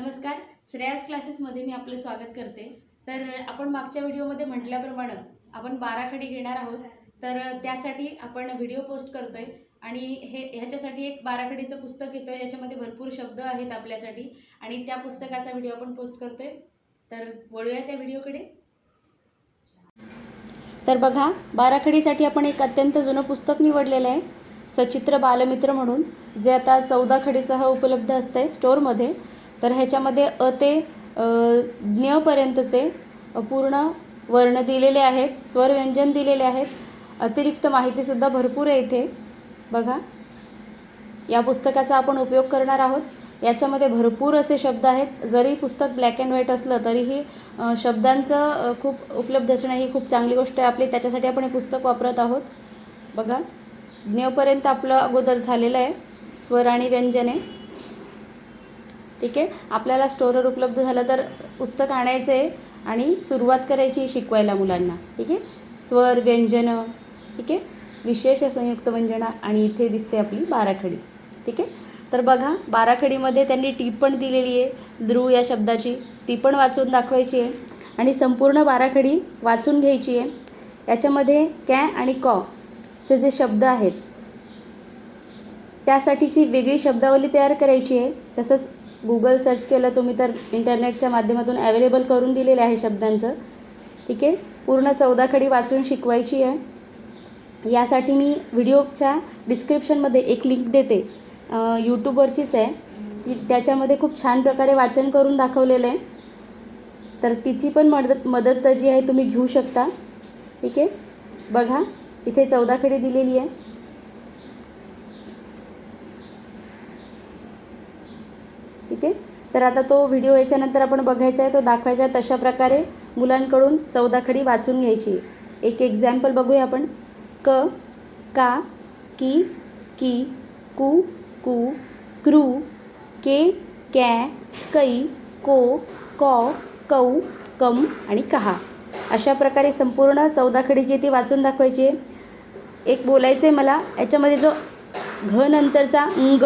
नमस्कार. श्रेयास क्लासेसमध्ये मी आपलं स्वागत करते. तर आपण मागच्या व्हिडिओमध्ये म्हटल्याप्रमाणे आपण बाराखडी घेणार आहोत. तर त्यासाठी आपण व्हिडिओ पोस्ट करतोय आणि हे ह्याच्यासाठी एक बाराखडीचं पुस्तक येतं याच्यामध्ये भरपूर शब्द आहेत आपल्यासाठी आणि त्या पुस्तकाचा व्हिडिओ आपण पोस्ट करतोय. तर वळूया त्या व्हिडिओकडे. तर बघा बाराखडीसाठी आपण एक अत्यंत जुनं पुस्तक निवडलेलं आहे. सचित्र बालमित्र म्हणून जे आता चौदा खडीसह उपलब्ध असतं आहे स्टोअरमध्ये तर ह्याच्यामध्ये अ ते ज्ञपर्यंतचे पूर्ण वर्ण दिलेले आहेत स्वरव्यंजन दिलेले आहेत. अतिरिक्त माहितीसुद्धा भरपूर आहे इथे. बघा. या पुस्तकाचा आपण उपयोग करणार आहोत. याच्यामध्ये भरपूर असे शब्द आहेत. जरी पुस्तक ब्लॅक अँड व्हाईट असलं तरीही शब्दांचं खूप उपलब्ध असणं ही खूप चांगली गोष्ट आहे. आपली त्याच्यासाठी आपण हे पुस्तक वापरत आहोत. बघा. ज्ञपर्यंत आपलं अगोदर झालेलं आहे. स्वर आणि व्यंजने ठीक आहे? आपल्याला स्टोरवर उपलब्ध झालं तर पुस्तक आणायचं आहे आणि सुरुवात करायची शिकवायला मुलांना. ठीक आहे? स्वर व्यंजनं ठीक आहे? विशेष संयुक्त व्यंजना आणि इथे दिसते आपली बाराखडी. ठीक आहे? तर बघा बाराखडीमध्ये त्यांनी टीप पण दिलेली आहे. ध्रुव या शब्दाची ती पण वाचून दाखवायची आहे. आणि संपूर्ण बाराखडी वाचून घ्यायची आहे. याच्यामध्ये कॅ आणि कॉ असे जे शब्द आहेत त्यासाठीची वेगळी शब्दावली तयार करायची आहे. तसंच गुगल सर्च केलं तुम्ही तर इंटरनेटच्या माध्यमातून ॲवेलेबल करून दिलेलं आहे शब्दांचं. ठीक आहे? पूर्ण चौदा खडी वाचून शिकवायची आहे. यासाठी मी व्हिडिओच्या डिस्क्रिप्शनमध्ये एक लिंक देते. यूट्यूबवरचीच आहे. ती त्याच्यामध्ये खूप छान प्रकारे वाचन करून दाखवलेलं आहे. तर तिची पण मदत मदत जी आहे तुम्ही घेऊ शकता. ठीक आहे? बघा इथे चौदा खडी दिलेली आहे ठीक आहे तर आता तो व्हिडिओ याच्यानंतर आपण बघायचा आहे तो दाखवायचा आहे तशा प्रकारे मुलांकडून चौदा खडी वाचून घ्यायची. एक एक्झाम्पल बघूया आपण. क का की की कु कू क्रू के कॅ कै को कॉ कौ कम आणि कहा. अशा प्रकारे संपूर्ण चौदा खडी जी ती वाचून दाखवायची आहे. एक बोलायचं आहे मला याच्यामध्ये जो घ नंतरचा अंग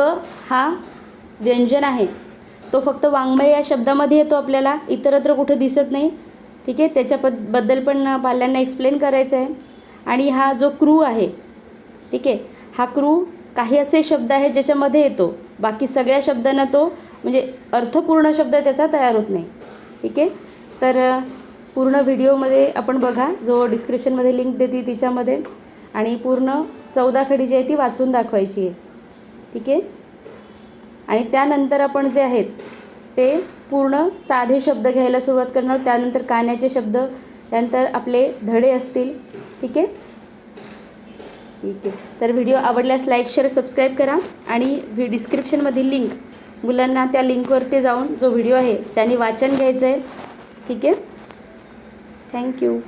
हा व्यंजन आहे तो फक्त वाङ्मय या शब्दामध्ये येतो आपल्याला. इतरत्र कुठं दिसत नाही. ठीक आहे? त्याच्याबद्दल पण पाल्यांना एक्सप्लेन करायचं आहे. आणि हा जो क्रू आहे ठीक आहे? हा क्रू काही असे शब्द आहेत ज्याच्यामध्ये येतो. बाकी सगळ्या शब्दांना तो म्हणजे अर्थपूर्ण शब्द त्याचा तयार होत नाही. ठीक आहे? तर पूर्ण व्हिडिओमध्ये आपण बघा. जो डिस्क्रिप्शनमध्ये लिंक देते तिच्यामध्ये. आणि पूर्ण चौदा खडी जी आहे ती वाचून दाखवायची आहे. ठीक आहे? आणि त्यानंतर आपण जे आहेत ते पूर्ण साधे शब्द घ्यायला सुरुवात करणार. त्यानंतर कान्याचे शब्द त्यानंतर आपले धडे असतील. ठीक आहे? ठीक आहे. तर व्हिडिओ आवडल्यास लाईक शेअर सबस्क्राईब करा आणि व्हि डिस्क्रिप्शनमधील लिंक मुलांना त्या लिंकवरती जाऊन जो व्हिडिओ आहे त्यांनी वाचन घ्यायचं आहे ठीक आहे? थँक्यू.